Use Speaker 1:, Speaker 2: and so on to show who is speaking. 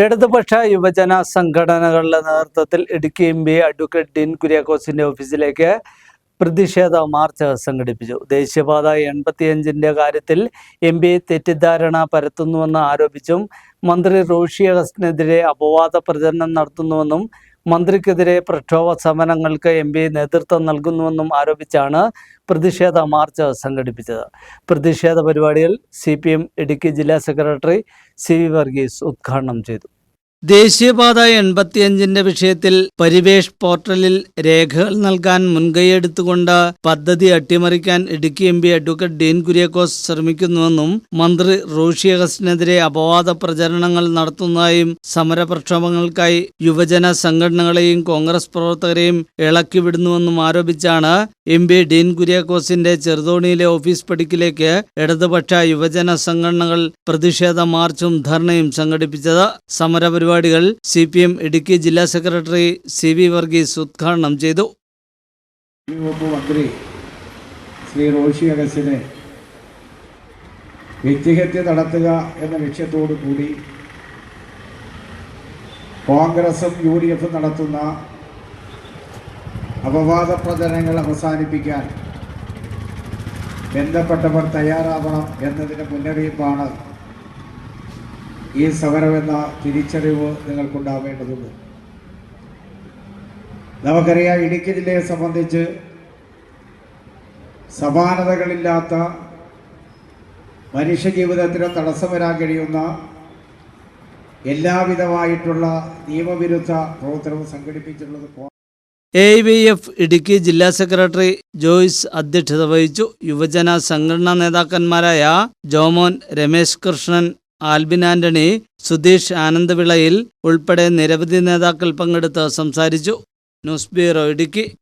Speaker 1: ഇടതുപക്ഷ യുവജന സംഘടനകളുടെ നേതൃത്വത്തിൽ Idukki M P advocate Dean കുര്യാക്കോസിന്റെ ഓഫീസിലേക്ക് പ്രതിഷേധ മാർച്ച് സംഘടിപ്പിച്ചു. ദേശീയപാത എൺപത്തിയഞ്ചിന്റെ കാര്യത്തിൽ എം പി തെറ്റിദ്ധാരണ പരത്തുന്നുവെന്ന് ആരോപിച്ചും മന്ത്രി റോഷി അഗസ്റ്റിനെതിരെ അപവാദ പ്രചരണം നടത്തുന്നുവെന്നും മന്ത്രിക്കെതിരെ പ്രക്ഷോഭ സമരങ്ങൾക്ക് എം പി നേതൃത്വം നൽകുന്നുവെന്നും ആരോപിച്ചാണ് പ്രതിഷേധ മാർച്ച് സംഘടിപ്പിച്ചത്. പ്രതിഷേധ പരിപാടിയിൽ സി ഇടുക്കി ജില്ലാ സെക്രട്ടറി സി വർഗീസ് ഉദ്ഘാടനം ചെയ്തു. ദേശീയപാത എൺപത്തിയഞ്ചിന്റെ വിഷയത്തിൽ പരിവേഷ് പോർട്ടലിൽ രേഖകൾ നൽകാൻ മുൻകൈയെടുത്തുകൊണ്ട് പദ്ധതി അട്ടിമറിക്കാൻ Idukki M P advocate Dean Kuriakose ശ്രമിക്കുന്നുവെന്നും മന്ത്രി റോഷി അഗസ്റ്റിനെതിരെ അപവാദ പ്രചരണങ്ങൾ നടത്തുന്നതായും സമരപ്രക്ഷോഭങ്ങൾക്കായി യുവജന സംഘടനകളെയും കോൺഗ്രസ് പ്രവർത്തകരെയും ഇളക്കിവിടുന്നുവെന്നും ആരോപിച്ചാണ് എം പി ഡീൻ കുര്യാക്കോസിന്റെ ചെറുതോണിയിലെ ഓഫീസ് പടിക്കിലേക്ക് ഇടതുപക്ഷ യുവജന സംഘടനകൾ പ്രതിഷേധ മാർച്ചും ധർണയും സംഘടിപ്പിച്ചത് സമരപരിപാടികൾ സി പി എം ഇടുക്കി ജില്ലാ സെക്രട്ടറി സി വി വർഗീസ് ഉദ്ഘാടനം ചെയ്തു.
Speaker 2: മന്ത്രി ശ്രീ റോഷി അഗസ്റ്റിനെ വ്യക്തിഹത്യ നടത്തുക എന്ന ലക്ഷ്യത്തോടു കൂടി കോൺഗ്രസും യു ഡി എഫും നടത്തുന്ന അപവാദ പ്രചരണങ്ങൾ അവസാനിപ്പിക്കാൻ ബന്ധപ്പെട്ടവർ തയ്യാറാവണം എന്നതിന് മുന്നറിയിപ്പാണ് ഈ സമരമെന്ന തിരിച്ചറിവ് നിങ്ങൾക്കുണ്ടാവേണ്ടതുണ്ട്. നമുക്കറിയാം ഇടുക്കി ജില്ലയെ സംബന്ധിച്ച് സമാനതകളില്ലാത്ത മനുഷ്യജീവിതത്തിന് തടസ്സം വരാൻ കഴിയുന്ന എല്ലാവിധമായിട്ടുള്ള നിയമവിരുദ്ധ പ്രവർത്തനവും സംഘടിപ്പിച്ചിട്ടുള്ളത്
Speaker 1: എ വി എഫ് ഇടുക്കി ജില്ലാ സെക്രട്ടറി ജോയ്സ് അധ്യക്ഷത വഹിച്ചു. യുവജന സംഘടനാ നേതാക്കന്മാരായ ജോമോൻ രമേശ് കൃഷ്ണൻ ആൽബിൻ ആന്റണി സുധീഷ് ആനന്ദവിളയിൽ ഉൾപ്പെടെ നിരവധി നേതാക്കൾ പങ്കെടുത്ത് സംസാരിച്ചു. News bureau Idukki.